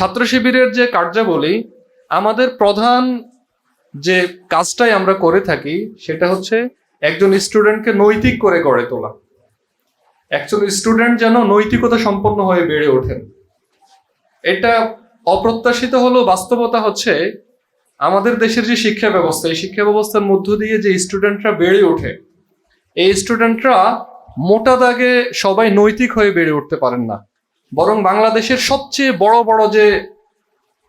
ছাত্র শিবিরের যে কার্যাবলী, আমাদের প্রধান যে কাজটাই আমরা করে থাকি সেটা হচ্ছে একজন স্টুডেন্টকে নৈতিক করে গড়ে তোলা। একজন স্টুডেন্ট যেন নৈতিকতা সম্পন্ন হয়ে বেড়ে ওঠেন। এটা অপ্রত্যাশিত হলেও বাস্তবতা হচ্ছে, আমাদের দেশের যে শিক্ষা ব্যবস্থা, এই শিক্ষা ব্যবস্থার মধ্য দিয়ে যে স্টুডেন্টরা বেড়ে ওঠে, এই স্টুডেন্টরা মোটা দাগে সবাই নৈতিক হয়ে বেড়ে উঠতে পারেন না। বরং বাংলাদেশের সবচেয়ে বড় বড় যে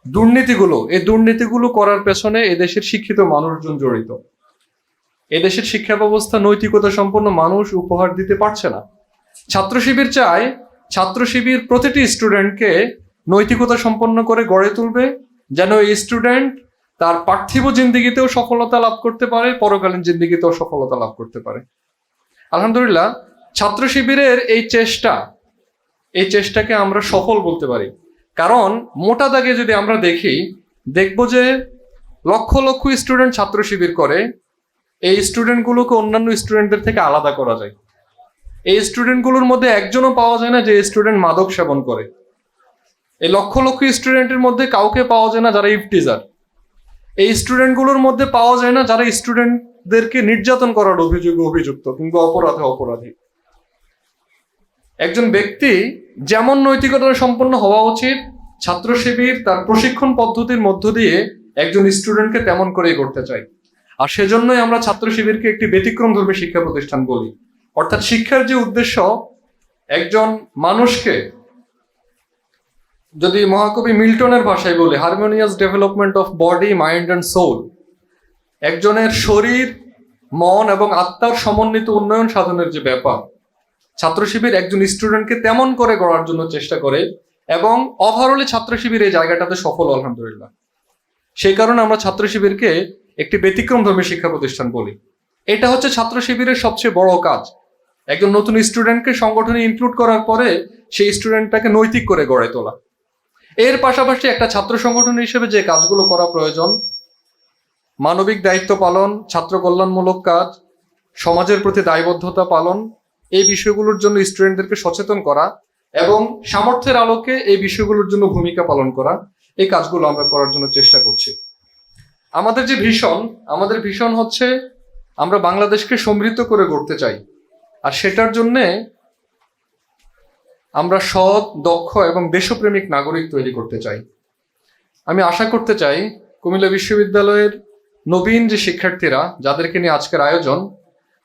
দুর্নীতিগুলো, এই দুর্নীতিগুলো করার পেছনে এদেশের শিক্ষিত মানুষজন জড়িত। এদেশের শিক্ষা ব্যবস্থা নৈতিকতা সম্পন্ন মানুষ উপহার দিতে পারছে না। ছাত্র শিবির চায়, ছাত্র শিবির প্রতিটি স্টুডেন্টকে নৈতিকতা সম্পন্ন করে গড়ে তুলবে, যেন এই স্টুডেন্ট তার পার্থিব জিন্দিগিতেও সফলতা লাভ করতে পারে, পরকালীন জিন্দিগিতেও সফলতা লাভ করতে পারে। আলহামদুলিল্লাহ, ছাত্র শিবিরের এই চেষ্টা এই চেষ্টাকে আমরা সফল বলতে পারি। কারণ মোটা দাগে যদি আমরা দেখি, দেখব যে লক্ষ লক্ষ স্টুডেন্ট ছাত্র শিবির করে, এই স্টুডেন্টগুলোকে অন্যান্য স্টুডেন্টদের থেকে আলাদা করা যায়। এই স্টুডেন্টগুলোর মধ্যে একজনও পাওয়া যায় না যে স্টুডেন্ট মাদক সেবন করে। এই লক্ষ লক্ষ স্টুডেন্টের মধ্যে কাউকে পাওয়া যায় না যারা ইফটিজার এই স্টুডেন্টগুলোর মধ্যে পাওয়া যায় না যারা স্টুডেন্টদেরকে নির্যাতন করার অভিযোগে অভিযুক্ত কিংবা অপরাধে অপরাধী। একজন ব্যক্তি যেমন নৈতিকতা সম্পন্ন হওয়া উচিত, ছাত্র শিবির তার প্রশিক্ষণ পদ্ধতির মধ্য দিয়ে একজন স্টুডেন্টকে তেমন করেই করতে চাই আর সেজন্যই আমরা ছাত্র শিবিরকে একটি ব্যতিক্রম ধর্মী শিক্ষা প্রতিষ্ঠান বলি। অর্থাৎ শিক্ষার যে উদ্দেশ্য, একজন মানুষকে যদি মহাকবি মিল্টনের ভাষায় বলি harmonious development of body mind and soul একজনের শরীর, মন এবং আত্মার সমন্বিত উন্নয়ন সাধনের যে ব্যাপার ছাত্র শিবির একজন স্টুডেন্টকে তেমন করে গড়ার জন্য চেষ্টা করে এবং ওভারঅলে ছাত্র শিবির এই জায়গাটাতে সফল, আলহামদুলিল্লাহ। সেই কারণে আমরা ছাত্র শিবিরকে একটি ব্যতিক্রম ধর্মী শিক্ষা প্রতিষ্ঠান বলি। এটা হচ্ছে ছাত্র শিবিরের সবচেয়ে বড় কাজ। একজন নতুন স্টুডেন্টকে সংগঠনে ইনক্লুড করার পরে সেই স্টুডেন্টটাকে নৈতিক করে গড়ে তোলা। এর পাশাপাশি একটা ছাত্র সংগঠন হিসেবে যে কাজগুলো করা প্রয়োজন, মানবিক দায়িত্ব পালন, ছাত্র কল্যাণমূলক কাজ, সমাজের প্রতি দায়বদ্ধতা পালন এই বিষয়গুলোর জন্য স্টুডেন্টদেরকে সচেতন করা এবং সামর্থ্যের আলোকে এই বিষয়গুলোর জন্য ভূমিকা পালন করা, এই কাজগুলো আমরা করার জন্য চেষ্টা করছি। আমাদের যে ভীষণ, আমাদের ভীষণ হচ্ছে আমরা বাংলাদেশকে সমৃদ্ধ করে গড়তে চাই। আর সেটার জন্যে আমরা সৎ, দক্ষ এবং দেশপ্রেমিক নাগরিক তৈরি করতে চাই। আমি আশা করতে চাই কুমিল্লা বিশ্ববিদ্যালয়ের নবীন যে শিক্ষার্থীরা, যাদেরকে নিয়ে আজকের আয়োজন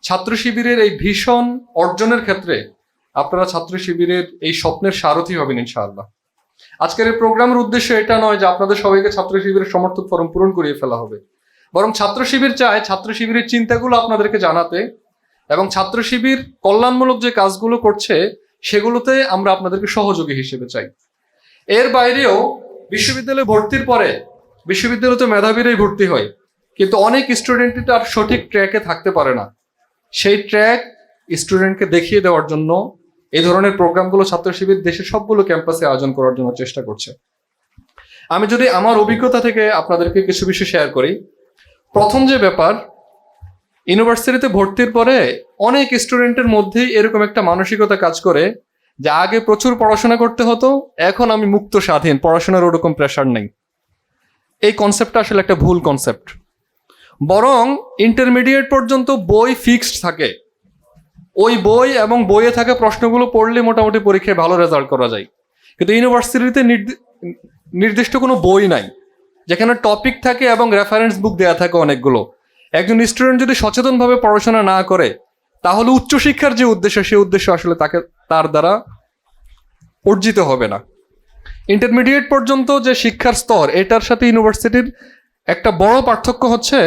ছাত্র শিবিরের এই ভীষণ অর্জনের ক্ষেত্রে আপনারা ছাত্র শিবিরের এই স্বপ্নের সারথি হবেন ইনশাআল্লাহ। আজকের এই প্রোগ্রামের উদ্দেশ্য এটা নয় যে আপনাদের সবাইকে ছাত্র শিবিরের সমর্থক ফরম পূরণ করিয়ে ফেলা হবে। বরং ছাত্র শিবির চায় ছাত্র শিবিরের চিন্তাগুলো আপনাদেরকে জানাতে এবং ছাত্র শিবির কল্যাণমূলক যে কাজগুলো করছে সেগুলোতে আমরা আপনাদেরকে সহযোগী হিসেবে চাই। এর বাইরেও বিশ্ববিদ্যালয়ে ভর্তির পরে বিশ্ববিদ্যালয়ে বিশ্ববিদ্যালয়তে মেধাবীরাই ভর্তি হয়, কিন্তু অনেক স্টুডেন্টই তার সঠিক ট্র্যাকে থাকতে পারে না। সেই ট্র্যাক স্টুডেন্টকে দেখিয়ে দেওয়ার জন্য এই ধরনের প্রোগ্রামগুলো ছাত্র শিবির দেশের সবগুলো ক্যাম্পাসে আয়োজন করার জন্য চেষ্টা করছে। আমি যদি আমার অভিজ্ঞতা থেকে আপনাদেরকে কিছু বিষয় শেয়ার করি, প্রথম যে ব্যাপার, ইউনিভার্সিটিতে ভর্তির পরে অনেক স্টুডেন্টের মধ্যেই এরকম একটা মানসিকতা কাজ করে যে আগে প্রচুর পড়াশোনা করতে হতো, এখন আমি মুক্ত স্বাধীন, পড়াশোনার ওরকম প্রেশার নেই। এই কনসেপ্টটা আসলে একটা ভুল কনসেপ্ট বরং ইন্টারমিডিয়েট পর্যন্ত বই ফিক্সড থাকে। ওই বই এবং বইয়ে থাকা প্রশ্নগুলো পড়লে মোটামুটি পরীক্ষায় ভালো রেজাল্ট করা যায়। কিন্তু ইউনিভার্সিটিতে নির্দিষ্ট কোনো বই নাই। যেখানে টপিক থাকে এবং রেফারেন্স বুক দেওয়া থাকে অনেকগুলো। একজন স্টুডেন্ট যদি সচেতনভাবে পড়াশোনা না করে, তাহলে উচ্চশিক্ষার যে উদ্দেশ্য সেই উদ্দেশ্য আসলে তাকে, তার দ্বারা অর্জিত হবে না। ইন্টারমিডিয়েট পর্যন্ত যে শিক্ষার স্তর, এটার সাথে ইউনিভার্সিটির একটা বড় পার্থক্য হচ্ছে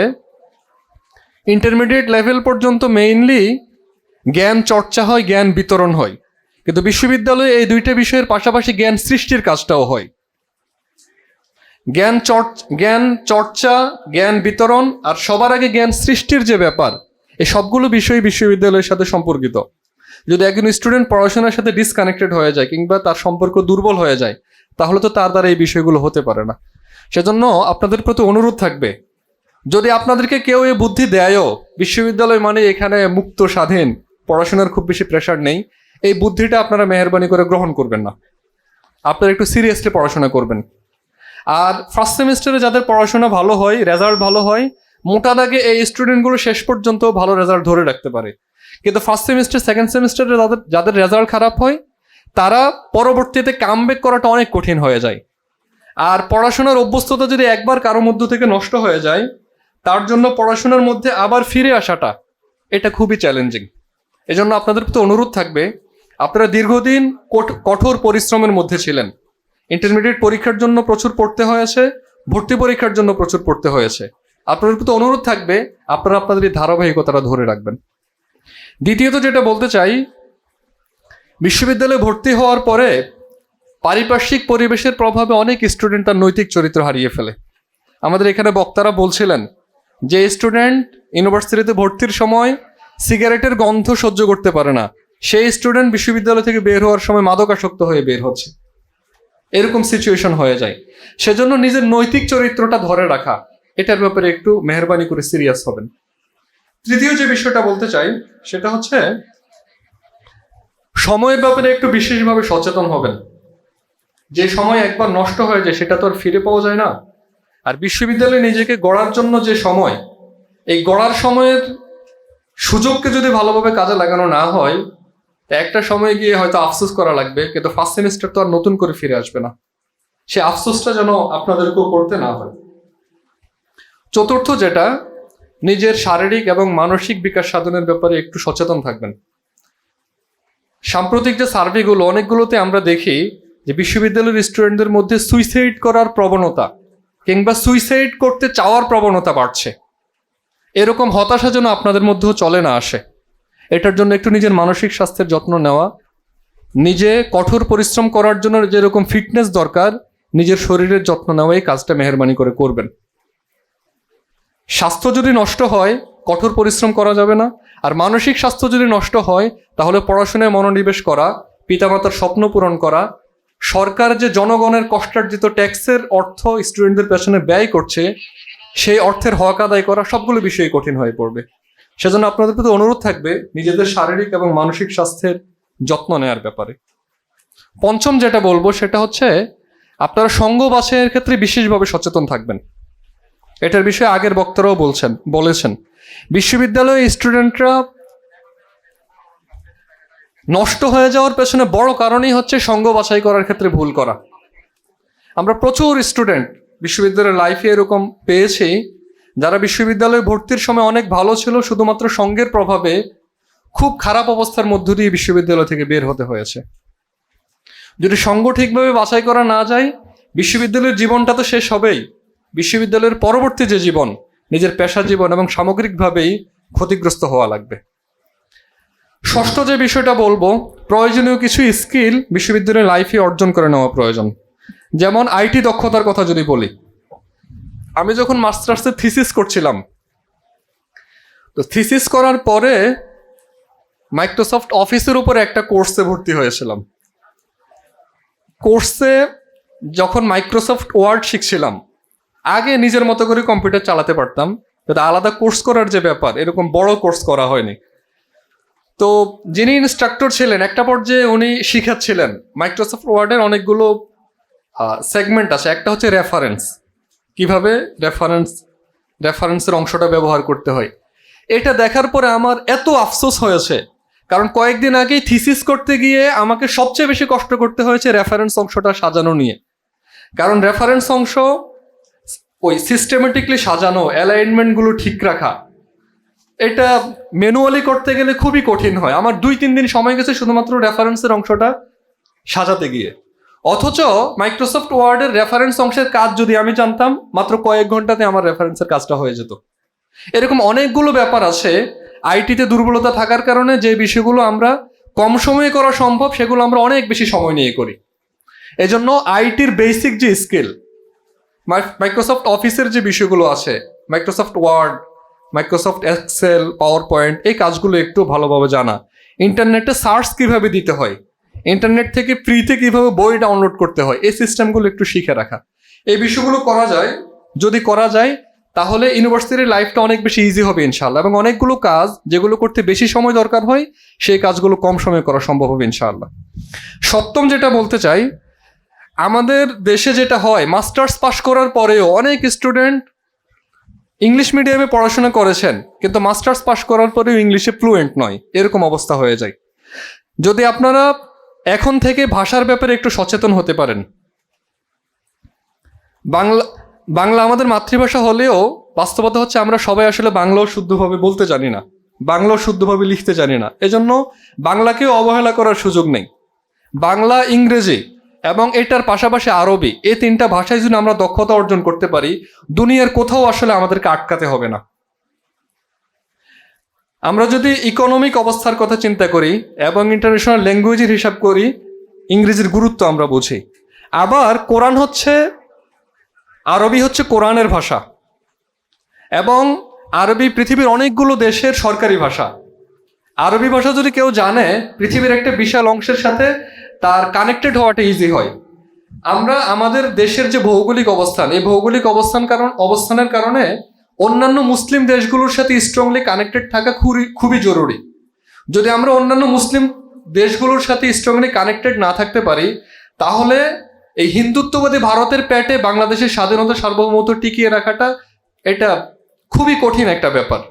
ইন্টারমিডিয়েট লেভেল পর্যন্ত মেইনলি জ্ঞান চর্চা হয়, জ্ঞান বিতরণ হয়। কিন্তু বিশ্ববিদ্যালয়ে এই দুইটা বিষয়ের পাশাপাশি জ্ঞান সৃষ্টির কাজটাও হয়। জ্ঞান জ্ঞান চর্চা, জ্ঞান বিতরণ আর সবার আগে জ্ঞান সৃষ্টির যে ব্যাপার, এই সবগুলো বিষয় বিশ্ববিদ্যালয়ের সাথে সম্পর্কিত। যদি একজন স্টুডেন্ট পড়াশোনার সাথে ডিসকানেক্টেড হয়ে যায় কিংবা তার সম্পর্ক দুর্বল হয়ে যায়, তাহলে তো তার দ্বারা এই বিষয়গুলো হতে পারে না। সেজন্য আপনাদের প্রতি অনুরোধ থাকবে যদি আপনাদেরকে কেউ এই বুদ্ধি দেয়ও, বিশ্ববিদ্যালয় মানে এখানে মুক্ত, স্বাধীন, পড়াশোনার খুব বেশি প্রেশার নেই, এই বুদ্ধিটা আপনারা মেহরবানি করে গ্রহণ করবেন না। আপনারা একটু সিরিয়াসলি পড়াশোনা করবেন। আর ফার্স্ট সেমিস্টারে যাদের পড়াশোনা ভালো হয় রেজাল্ট ভালো হয়, মোটা দাগে এই স্টুডেন্টগুলো শেষ পর্যন্ত ভালো রেজাল্ট ধরে রাখতে পারে। কিন্তু ফার্স্ট সেমিস্টার সেকেন্ড সেমিস্টারে যাদের যাদের রেজাল্ট খারাপ হয়, তারা পরবর্তীতে কাম কামব্যাক করাটা অনেক কঠিন হয়ে যায়। আর পড়াশোনার অভ্যস্ততা যদি একবার কারও মধ্য থেকে নষ্ট হয়ে যায় তার জন্য পড়াশোনার মধ্যে আবার ফিরে আসাটা, এটা খুবই চ্যালেঞ্জিং এজন্য আপনাদের প্রতি অনুরোধ থাকবে, আপনারা দীর্ঘদিন কঠ- কঠোর পরিশ্রমের মধ্যে ছিলেন। ইন্টারমিডিয়েট পরীক্ষার জন্য প্রচুর পড়তে হয়েছে ভর্তি পরীক্ষার জন্য প্রচুর পড়তে হয়েছে আপনাদের প্রতি অনুরোধ থাকবে, আপনারা আপনাদের এই ধারাবাহিকতাটা ধরে রাখবেন। দ্বিতীয়ত যেটা বলতে চাই, বিশ্ববিদ্যালয়ে ভর্তি হওয়ার পরে পারিপার্শ্বিক পরিবেশের প্রভাবে অনেক স্টুডেন্ট তার নৈতিক চরিত্র হারিয়ে ফেলে। আমাদের এখানে বক্তারা বলছিলেন যে স্টুডেন্ট ইউনিভার্সিটিতে ভর্তির সময় সিগারেটের গন্ধ সহ্য করতে পারে না, সেই স্টুডেন্ট বিশ্ববিদ্যালয় থেকে বের হওয়ার সময় মাদকাসক্ত হয়ে বের হচ্ছে। এরকম সিচুয়েশন হয়ে যায়। সেজন্য নিজের নৈতিক চরিত্রটা ধরে রাখা, এটার ব্যাপারে একটু মেহরবানি করে সিরিয়াস হবেন। তৃতীয় যে বিষয়টা বলতে চাই, সেটা হচ্ছে সময়ের ব্যাপারে একটু বিশেষভাবে সচেতন হবেন। যে সময় একবার নষ্ট হয়ে যায়, সেটা তো আর ফিরে পাওয়া যায় না। আর বিশ্ববিদ্যালয়ে নিজেকে গড়ার জন্য যে সময়, এই গড়ার সময়ের সুযোগকে যদি ভালোভাবে কাজে লাগানো না হয় একটা সময় গিয়ে হয়তো আফসোস করা লাগবে, কিন্তু ফার্স্ট সেমিস্টার তো আর নতুন করে ফিরে আসবে না। সে আফসোসটা যেন আপনাদেরকেও করতে না হয় চতুর্থ যেটা, নিজের শারীরিক এবং মানসিক বিকাশ সাধনের ব্যাপারে একটু সচেতন থাকবেন। সাম্প্রতিক যে সার্ভেগুলো অনেকগুলোতে আমরা দেখি যে বিশ্ববিদ্যালয়ের স্টুডেন্টদের মধ্যে সুইসাইড করার প্রবণতা কিংবা সুইসাইড করতে চাওয়ার প্রবণতা বাড়ছে। এরকম হতাশা যেন আপনাদের মধ্যেও চলে না আসে। এটার জন্য একটু নিজের মানসিক স্বাস্থ্যের যত্ন নেওয়া, নিজে কঠোর পরিশ্রম করার জন্য যেরকম ফিটনেস দরকার, নিজের শরীরের যত্ন নেওয়া এই কাজটা মেহরবানি করে করবেন। স্বাস্থ্য যদি নষ্ট হয়, কঠোর পরিশ্রম করা যাবে না। আর মানসিক স্বাস্থ্য যদি নষ্ট হয়, তাহলে পড়াশোনায় মনোনিবেশ করা, পিতামাতার স্বপ্ন পূরণ করা সরকার যে জনগণের কষ্টার্জিত ট্যাক্সের অর্থ স্টুডেন্টদের পেছনে ব্যয় করছে, সেই অর্থের হক আদায় করা সবগুলো বিষয়ে কঠিন হয়ে পড়বে। সেজন্য আপনাদের প্রতি অনুরোধ থাকবে নিজেদের শারীরিক এবং মানসিক স্বাস্থ্যের যত্ন নেওয়ার ব্যাপারে। পঞ্চম যেটা বলব সেটা হচ্ছে, আপনারা সঙ্গ বাছাইয়ের ক্ষেত্রে বিশেষভাবে সচেতন থাকবেন। এটার বিষয়ে আগের বক্তারাও বলছেন, বলেছেন। বিশ্ববিদ্যালয়ে স্টুডেন্টরা নষ্ট হয়ে যাওয়ার পেছনে বড় কারণই হচ্ছে সঙ্গ বাছাই করার ক্ষেত্রে ভুল করা। আমরা প্রচুর স্টুডেন্ট বিশ্ববিদ্যালয়ের লাইফে এরকম পেয়েছি, যারা বিশ্ববিদ্যালয়ে ভর্তির সময় অনেক ভালো ছিল, শুধুমাত্র সঙ্গের প্রভাবে খুব খারাপ অবস্থার মধ্য দিয়ে বিশ্ববিদ্যালয় থেকে বের হতে হয়েছে। যদি সঙ্গ ঠিকভাবে বাছাই করা না যায়, বিশ্ববিদ্যালয়ের জীবনটা তো শেষ হবেই। বিশ্ববিদ্যালয়ের পরবর্তী যে জীবন, নিজের পেশা জীবন এবং সামগ্রিকভাবেই ক্ষতিগ্রস্ত হওয়া লাগবে। ষষ্ঠ যে বিষয়টা বলব, প্রয়োজনীয় কিছু স্কিল বিশ্ববিদ্যালয়ের লাইফে অর্জন করে নেওয়া প্রয়োজন। যেমন আইটি দক্ষতার কথা যদি বলি। আমি যখন মাস্টার্সের থিসিস করছিলাম, তো থিসিস করার পরে মাইক্রোসফট অফিসের উপরে একটা কোর্সে ভর্তি হয়েছিলাম। কোর্সে যখন মাইক্রোসফট ওয়ার্ড শিখছিলাম, আগে নিজের মতো করে কম্পিউটার চালাতে পারতাম কিন্তু আলাদা কোর্স করার যে ব্যাপার, এরকম বড় কোর্স করা হয়নি। তো যিনি ইনস্ট্রাক্টর ছিলেন, একটা পর্যায়ে উনি শিখাচ্ছিলেন। মাইক্রোসফট ওয়ার্ডের অনেকগুলো সেগমেন্ট আছে। একটা হচ্ছে রেফারেন্স কীভাবে রেফারেন্স রেফারেন্সের অংশটা ব্যবহার করতে হয়। এটা দেখার পরে আমার এত আফসোস হয়েছে। কারণ কয়েকদিন আগেই থিসিস করতে গিয়ে আমাকে সবচেয়ে বেশি কষ্ট করতে হয়েছে রেফারেন্স অংশটা সাজানো নিয়ে। কারণ রেফারেন্স অংশ, ওই সিস্টেমেটিকলি সাজানো অ্যালাইনমেন্টগুলো ঠিক রাখা। এটা ম্যানুয়ালি করতে গেলে খুবই কঠিন হয়। আমার দুই, তিন দিন সময় গেছে শুধুমাত্র রেফারেন্সের অংশটা সাজাতে গিয়ে। অথচ মাইক্রোসফট ওয়ার্ডের রেফারেন্স অংশের কাজ যদি আমি জানতাম, মাত্র কয়েক ঘন্টাতে আমার রেফারেন্সের কাজটা হয়ে যেত। এরকম অনেকগুলো ব্যাপার আছে। আইটিতে দুর্বলতা থাকার কারণে যে বিষয়গুলো আমরা কম সময়ে করা সম্ভব, সেগুলো আমরা অনেক বেশি সময় নিয়ে করি। এজন্য আইটির বেসিক যে স্কিল মাইক্রোসফট অফিসের যে বিষয়গুলো আছে Microsoft Word Microsoft Excel PowerPoint এই কাজগুলো একটু ভালোভাবে জানা। ইন্টারনেটে সার্চ কীভাবে দিতে হয়? ইন্টারনেট থেকে ফ্রিতে কীভাবে বই ডাউনলোড করতে হয়? এই সিস্টেমগুলো একটু শিখে রাখা। এই বিষয়গুলো করা যায়। যদি করা যায়, তাহলে ইউনিভার্সিটির লাইফটা অনেক বেশি ইজি হবে ইনশাল্লাহ এবং অনেকগুলো কাজ যেগুলো করতে বেশি সময় দরকার হয়, সেই কাজগুলো কম সময়ে করা সম্ভব হবে ইনশাআল্লাহ। সপ্তম যেটা বলতে চাই, আমাদের দেশে যেটা হয় মাস্টার্স পাশ করার পরেও অনেক স্টুডেন্ট ইংলিশ মিডিয়ামে পড়াশোনা করেছেন, কিন্তু মাস্টার্স পাশ করার পরেও ইংলিশে ফ্লুয়েন্ট নয়। এরকম অবস্থা হয়ে যায়। যদি আপনারা এখন থেকে ভাষার ব্যাপারে একটু সচেতন হতে পারেন। বাংলা বাংলা আমাদের মাতৃভাষা হলেও বাস্তবতা হচ্ছে আমরা সবাই আসলে বাংলাও শুদ্ধভাবে বলতে জানি না, বাংলাও শুদ্ধভাবে লিখতে জানি না। এজন্য বাংলাকেও অবহেলা করার সুযোগ নেই। বাংলা ইংরেজি এবং এটার পাশাপাশি আরবি। এই তিনটা ভাষায় যদি আমরা দক্ষতা অর্জন করতে পারি, দুনিয়ার কোথাও আসলে আমাদেরকে আটকাতে হবে না। আমরা যদি ইকোনমিক অবস্থার কথা চিন্তা করি এবং ইন্টারন্যাশনাল ল্যাঙ্গুয়েজের হিসাব করি, ইংরেজির গুরুত্ব আমরা বুঝি। আবার কোরআন হচ্ছে, আরবি হচ্ছে কোরআনের ভাষা। এবং আরবি পৃথিবীর অনেকগুলো দেশের সরকারি ভাষা। আরবি ভাষা যদি কেউ জানে, পৃথিবীর একটা বিশাল অংশের সাথে তার কানেক্টেড হওয়াটা ইজি হয়। আমরা আমাদের দেশের যে ভৌগোলিক অবস্থান, এই ভৌগোলিক অবস্থান কারণ অবস্থানের কারণে অন্যান্য মুসলিম দেশগুলোর সাথে স্ট্রংলি কানেক্টেড থাকা খুবই খুবই জরুরি। যদি আমরা অন্যান্য মুসলিম দেশগুলোর সাথে স্ট্রংলি কানেক্টেড না থাকতে পারি, তাহলে এই হিন্দুত্ববাদী ভারতের পেটে বাংলাদেশের স্বাধীনতা সার্বভৌমত্ব টিকিয়ে রাখাটা এটা খুবই কঠিন একটা ব্যাপার।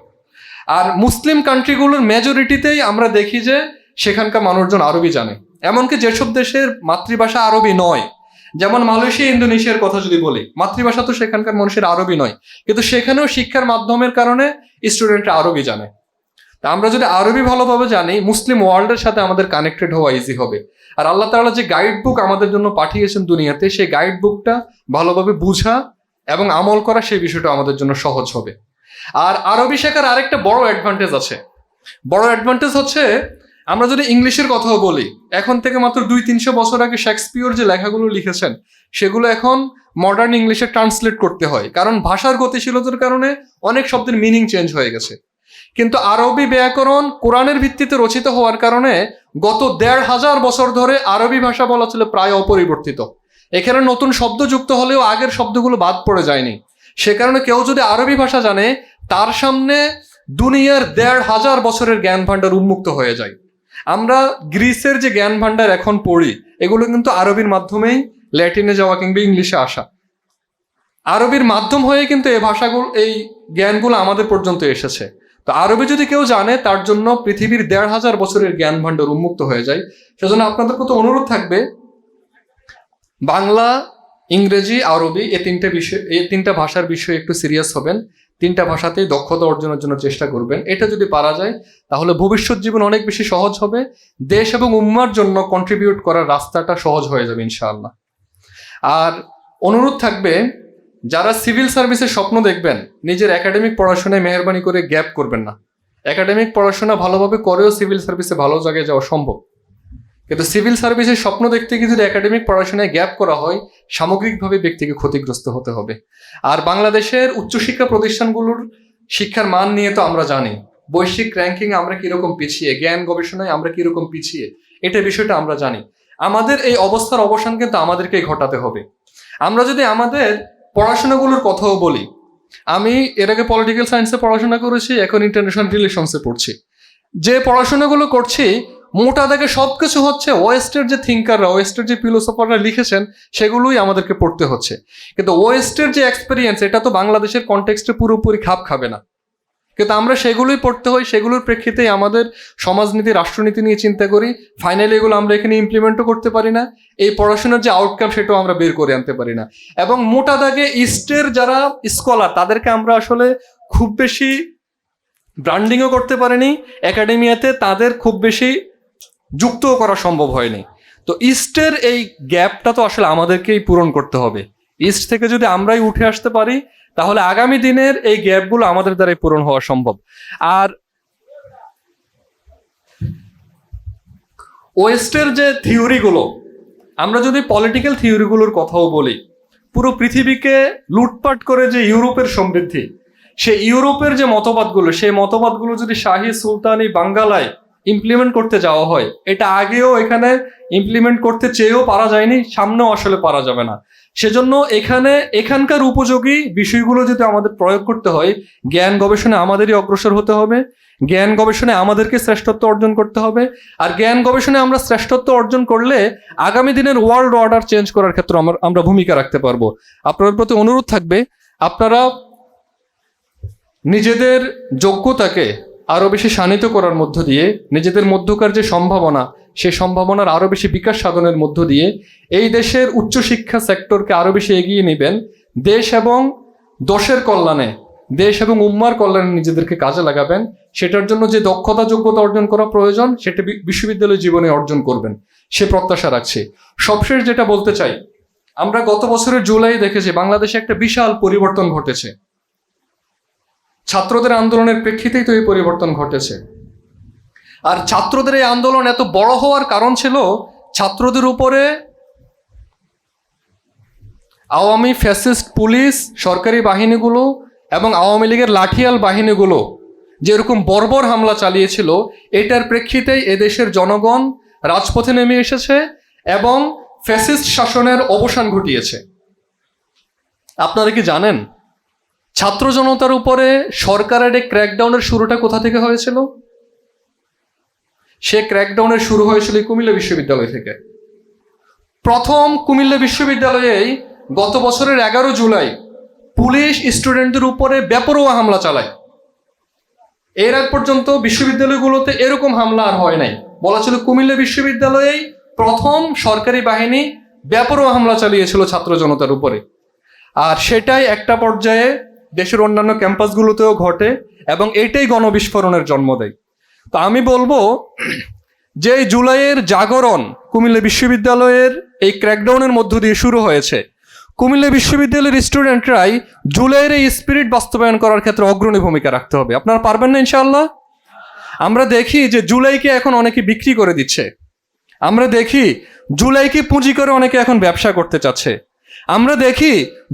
আর মুসলিম কান্ট্রিগুলোর মেজরিটিতেই আমরা দেখি যে সেখানকার মানুষজন আরবি জানে। এমনকি যেসব দেশের মাতৃভাষা আরবি নয়, যেমন মালয়েশিয়া, ইন্দোনেশিয়ার কথা যদি বলি, মাতৃভাষা তো সেখানকার মানুষের আরবি নয়, কিন্তু সেখানেও শিক্ষার মাধ্যমের কারণে স্টুডেন্টরা আরবি জানে। তা আমরা যদি আরবি ভালোভাবে জানি, মুসলিম ওয়ার্ল্ডের সাথে আমাদের কানেক্টেড হওয়া ইজি হবে। আর আল্লাহ তাআলা যে গাইড বুক আমাদের জন্য পাঠিয়েছেন দুনিয়াতে, সেই গাইড বুকটা ভালোভাবে বুঝা এবং আমল করা সেই বিষয়টা আমাদের জন্য সহজ হবে। আর আরবি শেখার আরেকটা বড় অ্যাডভান্টেজ আছে। বড় অ্যাডভান্টেজ হচ্ছে আমরা যদি ইংলিশের কথাও বলি, এখন থেকে মাত্র দুই, তিনশো বছর আগে শেক্সপিয়র যে লেখাগুলো লিখেছেন, সেগুলো এখন মডার্ন ইংলিশে ট্রান্সলেট করতে হয়। কারণ ভাষার গতিশীলতার কারণে অনেক শব্দের মিনিং চেঞ্জ হয়ে গেছে। কিন্তু আরবি ব্যাকরণ কোরআনের ভিত্তিতে রচিত হওয়ার কারণে গত দেড় হাজার বছর ধরে আরবি ভাষা বলা ছিল প্রায় অপরিবর্তিত। এখানে নতুন শব্দ যুক্ত হলেও আগের শব্দগুলো বাদ পড়ে যায়নি। সে কারণে কেউ যদি আরবি ভাষা জানে, তার সামনে দুনিয়ার দেড় হাজার বছরের জ্ঞান ভাণ্ডার উন্মুক্ত হয়ে যায়। আমরা গ্রিসের যে জ্ঞান ভাণ্ডার এখন পড়ি, এগুলো কিন্তু আরবির মাধ্যমেই ল্যাটিনে যাওয়া কিংবা ইংলিশে আসা। আরবির মাধ্যম হয়ে কিন্তু এই ভাষাগুলো, এই জ্ঞানগুলো আমাদের পর্যন্ত এসেছে। তো আরবি যদি কেউ জানে, তার জন্য পৃথিবীর দেড় হাজার বছরের জ্ঞান ভাণ্ডার উন্মুক্ত হয়ে যায়। সেজন্য আপনাদের কত অনুরোধ থাকবে, বাংলা, ইংরেজি, আরবি এই তিনটে বিষয় এই তিনটা ভাষার বিষয়ে একটু সিরিয়াস হবেন। তিনটা ভাষাতেই দক্ষতা অর্জনের জন্য চেষ্টা করবেন। এটা যদি পারা যায়, তাহলে ভবিষ্যৎ জীবন অনেক বেশি সহজ হবে। দেশ এবং উম্মার জন্য কন্ট্রিবিউট করার রাস্তাটা সহজ হয়ে যাবে, ইনশাআল্লাহ। আর অনুরোধ থাকবে, যারা সিভিল সার্ভিসের স্বপ্ন দেখবেন, নিজের একাডেমিক পড়াশোনায় মেহরবানি করে গ্যাপ করবেন না। একাডেমিক পড়াশোনা ভালোভাবে করেও সিভিল সার্ভিসে ভালো জায়গায় যাওয়া সম্ভব। কিন্তু সিভিল সার্ভিসের স্বপ্ন দেখতে গিয়ে যদি একাডেমিক পড়াশোনায় গ্যাপ করা হয়, সামগ্রিকভাবে ব্যক্তিকে ক্ষতিগ্রস্ত হতে হবে। আর বাংলাদেশের উচ্চশিক্ষা প্রতিষ্ঠানগুলোর শিক্ষার মান নিয়ে তো আমরা জানি। বৈশ্বিক র্যাঙ্কিং আমরা কীরকম পিছিয়ে, জ্ঞান গবেষণায় আমরা কীরকম পিছিয়ে, এটা বিষয়টা আমরা জানি। আমাদের এই অবস্থার অবসান কিন্তু আমাদেরকেই ঘটাতে হবে। আমরা যদি আমাদের পড়াশোনাগুলোর কথাও বলি, আমি এর আগে পলিটিক্যাল সায়েন্সে পড়াশোনা করেছি, এখন ইন্টারন্যাশনাল রিলেশনসে পড়ছি। যে পড়াশোনাগুলো করছি মোটা দাগে সব কিছু হচ্ছে ওয়েস্টের যে থিঙ্কাররা ওয়েস্টের যে ফিলোসফাররা লিখেছেন, সেগুলোই আমাদেরকে পড়তে হচ্ছে। কিন্তু ওয়েস্টের যে এক্সপিরিয়েন্স এটা তো বাংলাদেশের কনটেক্সটে পুরোপুরি খাপ খাবে না। কিন্তু আমরা সেগুলোই পড়তে হয়, সেগুলোর প্রেক্ষিতেই আমাদের সমাজনীতি, রাষ্ট্রনীতি নিয়ে চিন্তা করি। ফাইনালি এগুলো আমরা এখানে ইমপ্লিমেন্টও করতে পারি না। এই পড়াশোনার যে আউটকাম সেটাও আমরা বের করে আনতে পারি না। এবং মোটা দাগে ইস্টের যারা স্কলার তাদেরকে আমরা আসলে খুব বেশি ব্র্যান্ডিংও করতে পারিনি। একাডেমিয়াতে তাদের খুব বেশি যুক্তও করা সম্ভব হয়নি। তো ইস্টের এই গ্যাপটা তো আসলে আমাদেরকেই পূরণ করতে হবে। ইস্ট থেকে যদি আমরাই উঠে আসতে পারি, তাহলে আগামী দিনের এই গ্যাপগুলো আমাদের দ্বারাই পূরণ হওয়া সম্ভব। আর ওয়েস্টের যে থিওরিগুলো, আমরা যদি পলিটিক্যাল থিওরিগুলোর কথাও বলি, পুরো পৃথিবীকে লুটপাট করে যে ইউরোপের সমৃদ্ধি সে ইউরোপের যে মতবাদগুলো, সেই মতবাদগুলো যদি শাহী সুলতানি বাঙ্গালায় ইমপ্লিমেন্ট করতে যাওয়া হয়। এটা আগেও এখানে ইমপ্লিমেন্ট করতে চেয়েও পারা যায়নি, সামনেও আসলে পারা যাবে না। সেজন্য এখানে, এখানকার উপযোগী বিষয়গুলো যদি আমাদের প্রয়োগ করতে হয়, জ্ঞান গবেষণায় আমাদেরই অগ্রসর হতে হবে, জ্ঞান গবেষণায় আমাদেরকে শ্রেষ্ঠত্ব অর্জন করতে হবে, আর জ্ঞান গবেষণায় আমরা শ্রেষ্ঠত্ব অর্জন করলে আগামী দিনের ওয়ার্ল্ড অর্ডার চেঞ্জ করার ক্ষেত্রে আমরা আমরা ভূমিকা রাখতে পারব। আপনাদের প্রতি অনুরোধ থাকবে, আপনারা নিজেদের যোগ্যতাকে আরও বেশি শানিত করার মধ্য দিয়ে, নিজেদের মধ্যকার যে সম্ভাবনা সেই সম্ভাবনার আরও বেশি বিকাশ সাধনের মধ্য দিয়ে এই দেশের উচ্চশিক্ষা সেক্টরকে আরও বেশি এগিয়ে নেবেন। দেশ এবং দশের কল্যাণে, দেশ এবং উম্মার কল্যাণে নিজেদেরকে কাজে লাগাবেন। সেটার জন্য যে দক্ষতা, যোগ্যতা অর্জন করা প্রয়োজন, সেটা বিশ্ববিদ্যালয় জীবনে অর্জন করবেন। সে প্রত্যাশা রাখছি। সবশেষ যেটা বলতে চাই, আমরা গত বছরের জুলাই দেখেছি, বাংলাদেশে একটা বিশাল পরিবর্তন ঘটেছে। ছাত্রদের আন্দোলনের প্রেক্ষিতেই তো এই পরিবর্তন ঘটেছে। আর ছাত্রদের এই আন্দোলন এত বড় হওয়ার কারণ ছিল ছাত্রদের উপরে আওয়ামী ফ্যাসিস্ট পুলিশ, সরকারি বাহিনীগুলো এবং আওয়ামী লীগের লাঠিয়াল বাহিনীগুলো যেরকম বর্বর হামলা চালিয়েছিল, এটার প্রেক্ষিতেই এদেশের জনগণ রাজপথে নেমে এসেছে এবং ফ্যাসিস্ট শাসনের অবসান ঘটিয়েছে। আপনারা কি জানেন ছাত্র জনতার উপরে সরকারের এই ক্র্যাকডাউনের শুরুটা কোথা থেকে হয়েছিল? সে ক্র্যাকডাউনের শুরু হয়েছিল কুমিল্লা বিশ্ববিদ্যালয় থেকে। প্রথম কুমিল্লা বিশ্ববিদ্যালয়েই গত বছরের এগারো জুলাই পুলিশ স্টুডেন্টদের উপরে বেপরোয়া হামলা চালায়। এর আগ পর্যন্ত বিশ্ববিদ্যালয়গুলোতে এরকম হামলা আর হয় নাই। বলা ছিল কুমিল্লা বিশ্ববিদ্যালয়েই প্রথম সরকারি বাহিনী বেপরোয়া হামলা চালিয়েছিল ছাত্র জনতার উপরে। আর সেটাই একটা পর্যায়ে দেশের অন্যান্য ক্যাম্পাসগুলোতেও ঘটে এবং এটাই গণবিস্ফোরণের জন্ম দেয়। তো আমি বলব, যে জুলাইয়ের জাগরণ কুমিল্লা বিশ্ববিদ্যালয়ের এই ক্র্যাকডাউনের মধ্য দিয়ে শুরু হয়েছে, কুমিল্লা বিশ্ববিদ্যালয়ের স্টুডেন্টরাই জুলাইয়ের এই স্পিরিট বাস্তবায়ন করার ক্ষেত্রে অগ্রণী ভূমিকা রাখতে হবে। আপনারা পারবেন না ইনশাআল্লাহ? আমরা দেখি যে জুলাইকে এখন অনেকে বিক্রি করে দিচ্ছে। আমরা দেখি জুলাইকে পুঁজি করে অনেকে এখন ব্যবসা করতে চাচ্ছে। আমরা দেখি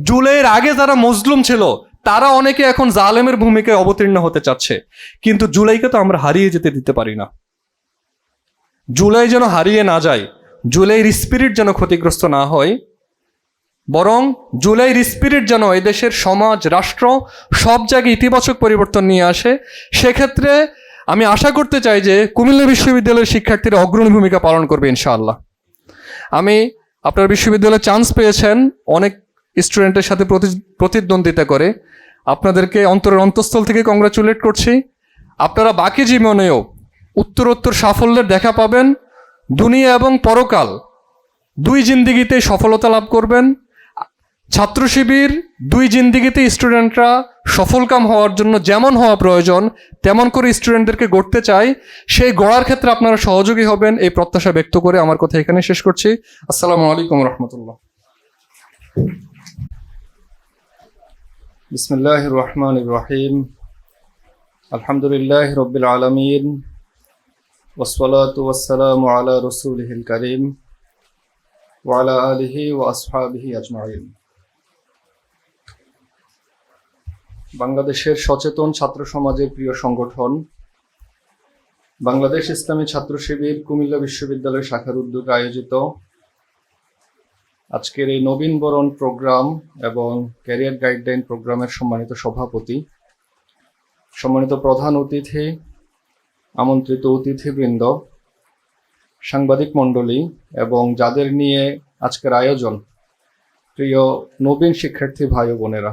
জুলাইয়ের আগে যারা মজলুম ছিল তারা অনেকে এখন জালেমের ভূমিকায় অবতীর্ণ হতে চাচ্ছে। কিন্তু জুলাইকে তো আমরা হারিয়ে যেতে দিতে পারি না। জুলাই যেন হারিয়ে না যায়, জুলাইয়ের স্পিরিট যেন ক্ষতিগ্রস্ত না হয়, বরং জুলাইয়ের স্পিরিট যেন এদেশের সমাজ, রাষ্ট্র সব জায়গায় ইতিবাচক পরিবর্তন নিয়ে আসে, সেক্ষেত্রে আমি আশা করতে চাই যে কুমিল্লা বিশ্ববিদ্যালয়ের শিক্ষার্থীরা অগ্রণী ভূমিকা পালন করবে ইনশাআল্লাহ। আমি আপনার বিশ্ববিদ্যালয়ে চান্স পেয়েছেন, অনেক স্টুডেন্টের সাথে প্রতি- প্রতিদ্বন্দ্বিতা করে। আপনাদেরকে অন্তরের অন্তঃস্থল থেকে কংগ্রাচুলেট করছি। আপনারা বাকি জীবনেও উত্তরোত্তর সাফল্যের দেখা পাবেন। দুনিয়া এবং পরকাল দুই জিন্দিগিতে সফলতা লাভ করবেন। ছাত্র শিবির, দুই জিন্দিগিতে স্টুডেন্টরা সফলকাম হওয়ার জন্য যেমন হওয়া প্রয়োজন, তেমন করে স্টুডেন্টদেরকে গড়তে চাই। সেই গড়ার ক্ষেত্রে আপনারা সহযোগী হবেন। এই প্রত্যাশা ব্যক্ত করে আমার কথা এখানে শেষ করছি। আসসালামু আলাইকুম রহমতুল্লাহ। বিসমিল্লাহ রহমান রহিম আলহামদুলিল্লাহ রবিল আলমিন। ওসলাত ওয়াসালাম আলা রসুলহিল করিম ওয়ালা আলিহি ও আসহাবিহি আজমাইন। বাংলাদেশের সচেতন ছাত্র সমাজের প্রিয় সংগঠন, বাংলাদেশ ইসলামী ছাত্র শিবির কুমিল্লা বিশ্ববিদ্যালয় শাখার উদ্যোগে আয়োজিত আজকের এই নবীন বরণ প্রোগ্রাম এবং ক্যারিয়ার গাইডলাইন প্রোগ্রামের সম্মানিত সভাপতি, সম্মানিত প্রধান অতিথি, আমন্ত্রিত অতিথিবৃন্দ, সাংবাদিক মণ্ডলী এবং যাদের নিয়ে আজকের আয়োজন, প্রিয় নবীন শিক্ষার্থী ভাই বোনেরা।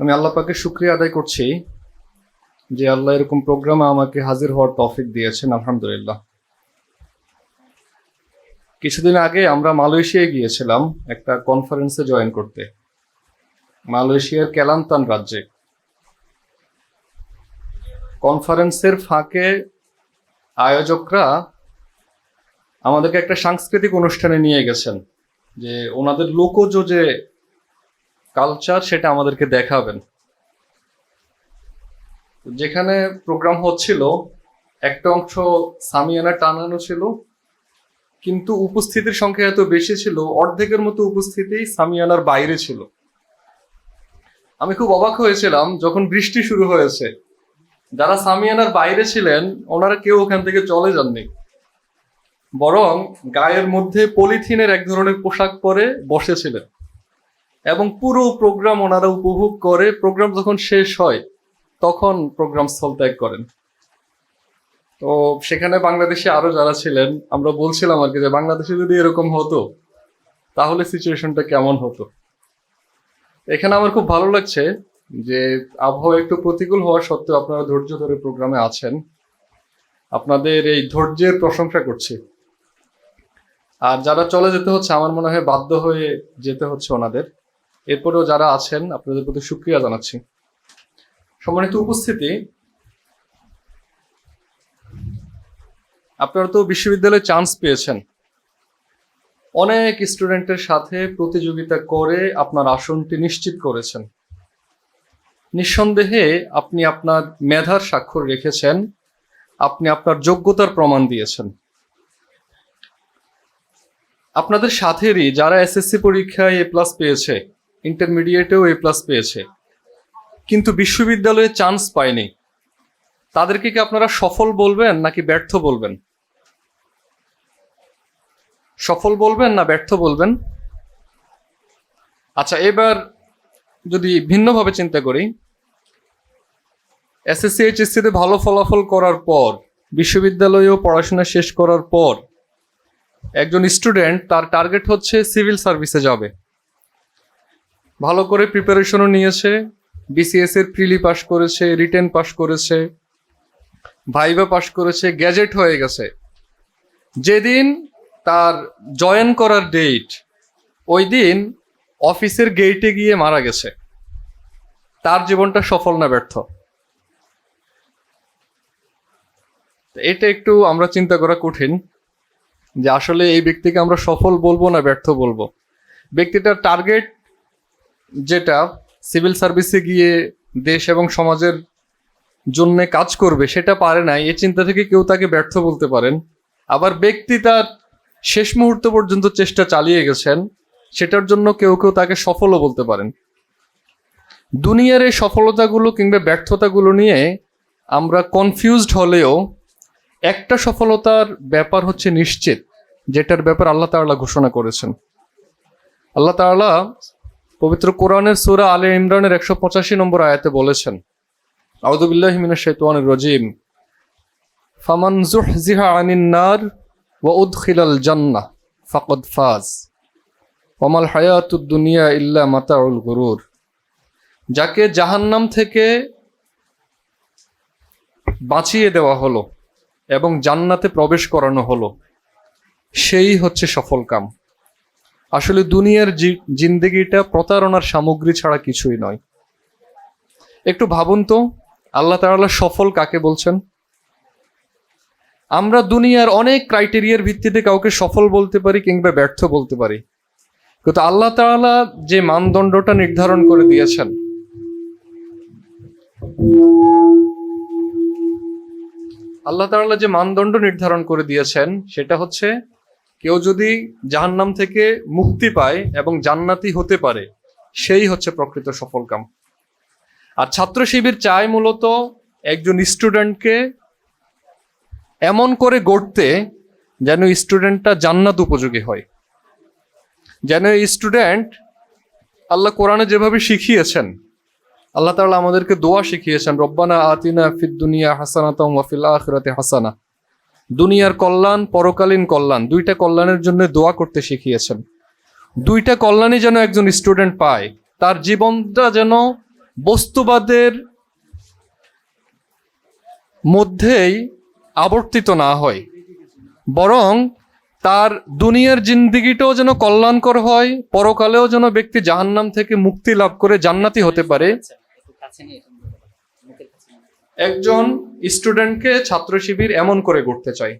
আমি আল্লাহ পাকে শুক্রিয়া আদায় করছি যে আল্লাহ এরকম প্রোগ্রামে আমাকে হাজির হওয়ার তৌফিক দিয়েছেন, আলহামদুলিল্লাহ। কিছুদিন আগে আমরা মালয়েশিয়ায় গিয়েছিলাম একটা কনফারেন্সে জয়েন করতে। মালয়েশিয়ার কেলান্তান রাজ্যে। কনফারেন্সের ফাঁকে আয়োজকরা আমাদেরকে একটা সাংস্কৃতিক অনুষ্ঠানে নিয়ে গেছেন, যে ওনাদের লোকজ যে কালচার সেটা আমাদেরকে দেখাবেন। যেখানে প্রোগ্রাম হচ্ছিল, একটা অংশ সামিয়ানা টানানো ছিল কিন্তু উপস্থিতির সংখ্যা এত বেশি ছিল, অর্ধেকের মতো উপস্থিতি সামিয়ানার বাইরে ছিল। আমি খুব অবাক হয়েছিলাম যখন বৃষ্টি শুরু হয়েছে। যারা সামিয়ানার বাইরে ছিলেন, ওনারা কেউ ওখান থেকে চলে যাননি। বরং গায়ের মধ্যে পলিথিনের এক ধরনের পোশাক পরে বসেছিলেন। এবং পুরো প্রোগ্রাম ওনারা উপভোগ করে, প্রোগ্রাম যখন শেষ হয়, তখন প্রোগ্রাম স্থল ত্যাগ করেন। তো সেখানে বাংলাদেশে আরও যারা ছিলেন, আমরা বলছিলাম আর কি যে বাংলাদেশে যদি এরকম হতো, তাহলে সিচুয়েশনটা কেমন হতো? এখানে আমার খুব ভালো লাগছে যে আবহাওয়া একটু প্রতিকূল হওয়া সত্ত্বেও আপনারা ধৈর্য ধরে প্রোগ্রামে আছেন। আপনাদের এই ধৈর্যের প্রশংসা করছি। আর যারা চলে যেতে হচ্ছে, আমার মনে হয় বাধ্য হয়ে যেতে হচ্ছে ওনাদের। এরপরেও যারা আছেন, আপনাদের প্রতি সুক্রিয়া জানাচ্ছি। সম্মানিত উপস্থিতি আপনারা তো বিশ্ববিদ্যালয়ে চান্স পেয়েছেন। অনেক স্টুডেন্টের সাথে প্রতিযোগিতা করে আপনার আসনটি নিশ্চিত করেছেন। নিঃসন্দেহে আপনি আপনার মেধার স্বাক্ষর রেখেছেন, আপনি আপনার যোগ্যতার প্রমাণ দিয়েছেন। আপনাদের সাথেরই যারা এসএসসি পরীক্ষায় এ প্লাস পেয়েছে ইন্টারমিডিয়েটেও এ প্লাস পেয়েছে, কিন্তু বিশ্ববিদ্যালয়ে চান্স পায়নি। তাদেরকে কি আপনারা সফল বলবেন নাকি ব্যর্থ বলবেন? সফল বলবেন না ব্যর্থ বলবেন? আচ্ছা এবার যদি ভিন্নভাবে চিন্তা করি এসএসসি এইচএসসিতে ভালো ফলাফল করার পর, বিশ্ববিদ্যালয়েও পড়াশোনা শেষ করার পর, একজন স্টুডেন্ট তার টার্গেট হচ্ছে সিভিল সার্ভিসে যাবে। ভালো করে প্রিপারেশনও নিয়েছে বিসিএস এর প্রিলি পাস করেছে, রিটেন পাস করেছে, ভাইবা পাস করেছে, গ্যাজেট হয়ে গেছে। যেদিন তার জয়েন করার ডেট ওই দিন অফিসের গেটে গিয়ে মারা গেছে। তার জীবনটা সফল না ব্যর্থ। এটা একটু আমরা চিন্তা করা কঠিন যে আসলে এই ব্যক্তিকে আমরা সফল বলব না ব্যর্থ বলব। ব্যক্তিটার টার্গেট যেটা সিভিল সার্ভিসে গিয়ে দেশ এবং সমাজের জন্য কাজ করবে, সেটা পারে নাই এই চিন্তা থেকে কেউ তাকে ব্যর্থ বলতে পারেন। আবার ব্যক্তি তার শেষ মুহূর্ত পর্যন্ত চেষ্টা চালিয়ে গেছেন, সেটার জন্য কেউ কেউ তাকে সফলও বলতে পারেন। দুনিয়ার এই সফলতাগুলো কিংবা ব্যর্থতাগুলো নিয়ে আমরা কনফিউজড হলেও একটা সফলতার ব্যাপার হচ্ছে নিশ্চিত, যেটার ব্যাপার আল্লাহ তাআলা ঘোষণা করেছেন। আল্লাহ তাআলা পবিত্র কোরআনের সূরা আলে ইমরানের একশো পঁচাশি নম্বর আয়াতে বলেছেন আউদুবিল্লাহ মিনাশ শাইতানির রাজিম, ফামান জুহজিহা আনিন নার উদখিলাল জান্নাহ ফাকাদ ফাজ ওমাল হায়াতুদ দুনিয়া ইল্লা মাতাউল গুরুর যাকে জাহান্নাম থেকে বাঁচিয়ে দেওয়া হলো এবং জান্নাতে প্রবেশ করানো হলো, সেই হচ্ছে সফল কাম। আসলে দুনিয়ার জিন্দেগিটা প্রতারণার সামগ্রী ছাড়া কিছুই নয়। একটু ভাবুন তো, আল্লাহ তাআলা সফল কাকে বলছেন? আমরা দুনিয়ার অনেক ক্রাইটেরিয়ার ভিত্তিতে কাউকে সফল বলতে পারি কিংবা ব্যর্থ বলতে পারি। কিন্তু আল্লাহ তাআলা যে মানদণ্ডটা নির্ধারণ করে দিয়েছেন, আল্লাহ তাআলা যে মানদণ্ড নির্ধারণ করে দিয়েছেন, সেটা হচ্ছে কেউ যদি জাহান্নাম থেকে মুক্তি পায় এবং জান্নাতি হতে পারে, সেই হচ্ছে প্রকৃত সফলকাম। আর ছাত্র শিবির চায় মূলত একজন স্টুডেন্টকে এমন করে গড়তে যেন স্টুডেন্টটা জান্নাত উপযোগী হয়। যেন স্টুডেন্ট আল্লাহ কোরআনে যেভাবে শিখিয়েছেন, আল্লাহ তাআলা আমাদেরকে দোয়া শিখিয়েছেন, রব্বানা আতিনা ফিদ দুনিয়া হাসানাতাম ওয়া ফিল আখিরাতি হাসানা। দুনিয়ার কল্যাণ, পরকালীন কল্যাণ, দুইটা কল্যাণের জন্য দোয়া করতে শিখিয়েছেন। দুইটা কল্যাণই যেন একজন স্টুডেন্ট পায়, তার জীবনটা যেন বস্তুবাদের মধ্যেই আবর্তিত না হয়, বরং তার দুনিয়ার জিন্দিগিটাও যেন কল্যাণকর হয়, পরকালেও যেন ব্যক্তি জাহান্নাম থেকে মুক্তি লাভ করে জান্নাতি হতে পারে। একজন স্টুডেন্টকে ছাত্র শিবির এমন করে গড়তে চায়।